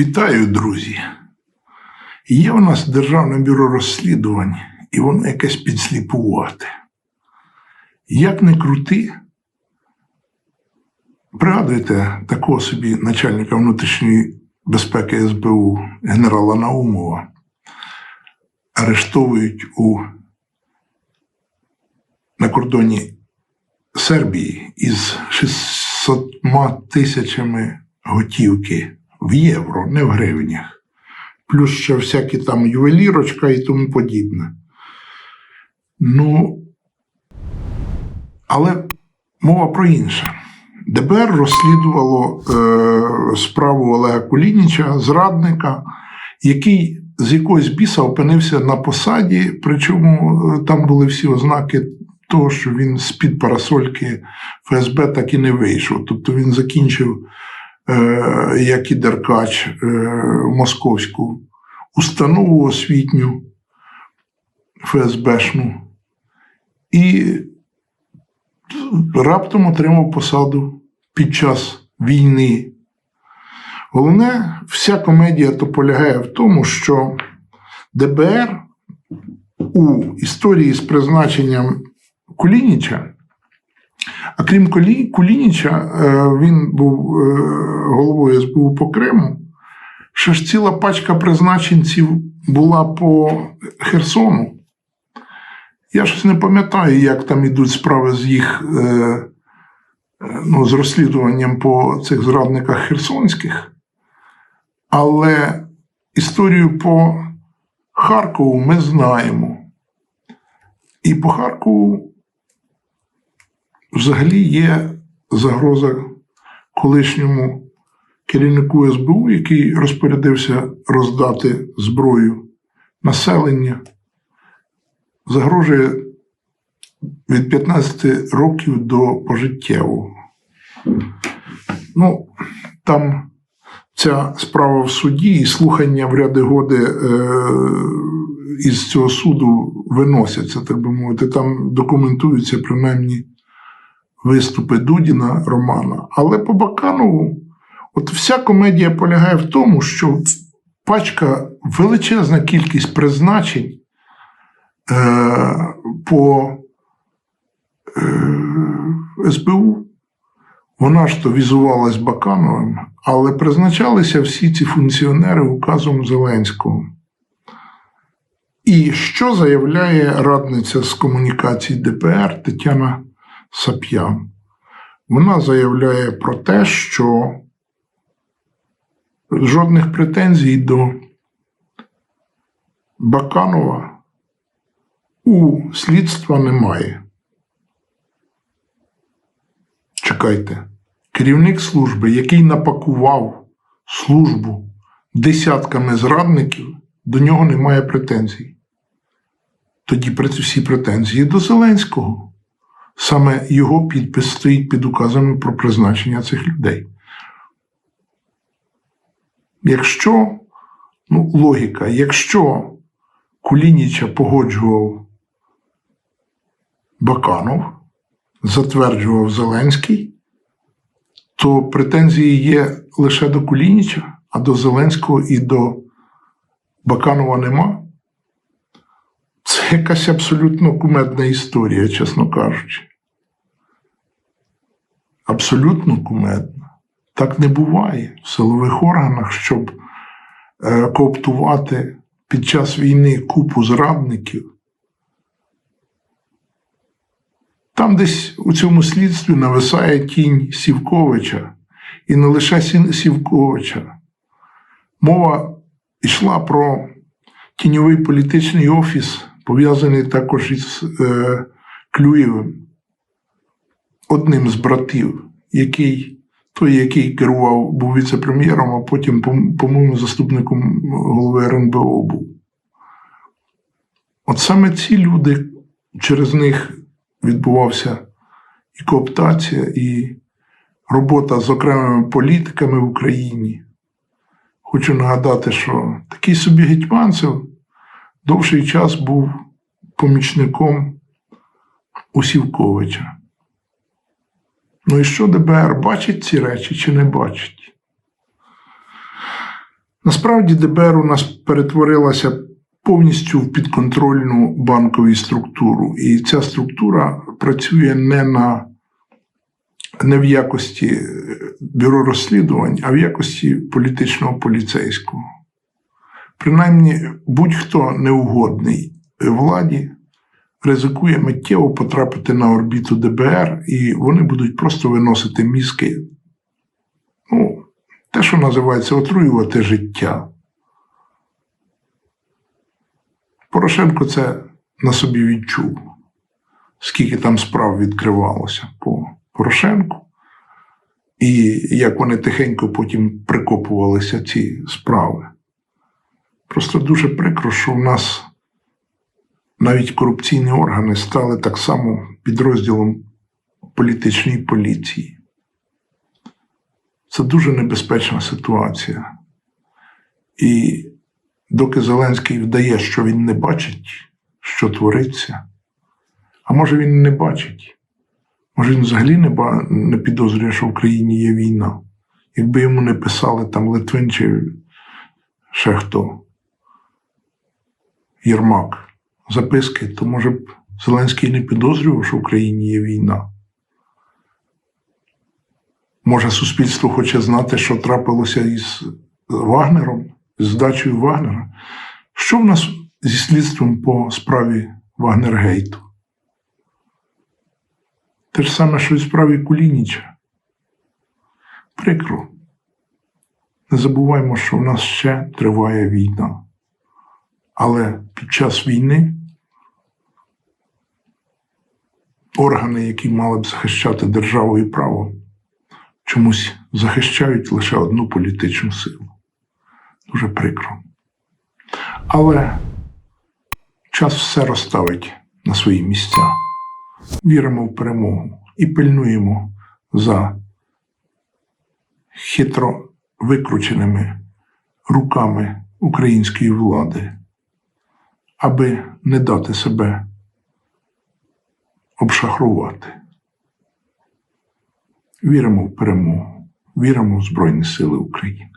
Вітаю, друзі! Є в нас Державне бюро розслідувань, і воно якесь підсліпувати. Як не крути, пригадуєте такого собі начальника внутрішньої безпеки СБУ генерала Наумова, арештовують у на кордоні Сербії із 600 тисячами готівки в євро, не в гривнях. Плюс ще всякі там ювелірочка і тому подібне. Ну, але мова про інше. ДБР розслідувало е, справу Олега Кулініча, зрадника, який з якогось біса опинився на посаді, причому е, там були всі ознаки того, що він з-під парасольки ФСБ так і не вийшов. Тобто він закінчив, як і Деркач, е, московську установу освітню ФСБшну і раптом отримав посаду під час війни. Головне, вся комедія то полягає в тому, що ДБР у історії з призначенням Кулініча, а крім Кулі- Кулініча, е, він був е, головою СБУ по Криму. Ще ж ціла пачка призначенців була по Херсону. Я щось не пам'ятаю, як там ідуть справи з їх е, ну, з розслідуванням по цих зрадниках херсонських. Але історію по Харкову ми знаємо. І по Харкову взагалі є загроза колишньому керівнику СБУ, який розпорядився роздати зброю населення, загрожує від 15 років до пожиттєвого. Ну, там ця справа в суді і слухання в ряди годи е, із цього суду виносяться, так би мовити. Там документуються принаймні виступи Дудіна Романа. Але по Баканову, от вся комедія полягає в тому, що пачка величезна кількість призначень е, по е, СБУ. Вона ж то візувалась Бакановим, але призначалися всі ці функціонери указом Зеленського. І що заявляє радниця з комунікацій ДПР Тетяна Сап'ян? Вона заявляє про те, що жодних претензій до Баканова у слідства немає. Чекайте, керівник служби, який напакував службу десятками зрадників, до нього немає претензій. Тоді всі претензії до Зеленського. Саме його підпис стоїть під указами про призначення цих людей. Якщо, ну, логіка, якщо Кулініча погоджував Баканов, затверджував Зеленський, то претензії є лише до Кулініча, а до Зеленського і до Баканова нема. Це якась абсолютно кумедна історія, чесно кажучи. Абсолютно кумедна. Так не буває в силових органах, щоб е, кооптувати під час війни купу зрадників. Там десь у цьому слідстві нависає тінь Сівковича, і не лише Сівковича. Мова йшла про тіньовий політичний офіс, пов'язаний також із е, Клюєвим, одним з братів, який, той, який керував, був віце-прем'єром, а потім, по- по-моєму, заступником голови РНБО був. От саме ці люди, через них відбувався і кооптація, і робота з окремими політиками в Україні. Хочу нагадати, що такий собі Гетьманцев довший час був помічником у Сівковича. Ну і що ДБР бачить ці речі чи не бачить? Насправді ДБР у нас перетворилася повністю в підконтрольну банкову структуру. І ця структура працює не на не в якості е, бюро розслідувань, а в якості політичного поліцейського. Принаймні, будь-хто неугодний владі ризикує миттєво потрапити на орбіту ДБР, і вони будуть просто виносити мізки. Ну, те, що називається отруювати життя. Порошенко це на собі відчув, скільки там справ відкривалося по Порошенку, і як вони тихенько потім прикопувалися ці справи. Просто дуже прикро, що в нас навіть корупційні органи стали так само підрозділом політичної поліції. Це дуже небезпечна ситуація. І доки Зеленський вдає, що він не бачить, що твориться, а може він не бачить, може він взагалі не, ба- не підозрює, що в країні є війна. Якби йому не писали там Литвин чи ще хто, Єрмак, записки, то може б Зеленський не підозрював, що в країні є війна. Може, суспільство хоче знати, що трапилося із Вагнером, з здачею Вагнера. Що в нас зі слідством по справі Вагнергейту? Те ж саме, що і справі Кулініча. Прикро. Не забуваймо, що в нас ще триває війна. Але під час війни органи, які мали б захищати державу і право, чомусь захищають лише одну політичну силу. Дуже прикро. Але час все розставить на свої місця. Віримо в перемогу і пильнуємо за хитро викрученими руками української влади, аби не дати себе обшахрувати. Віримо в перемогу, віримо в Збройні Сили України.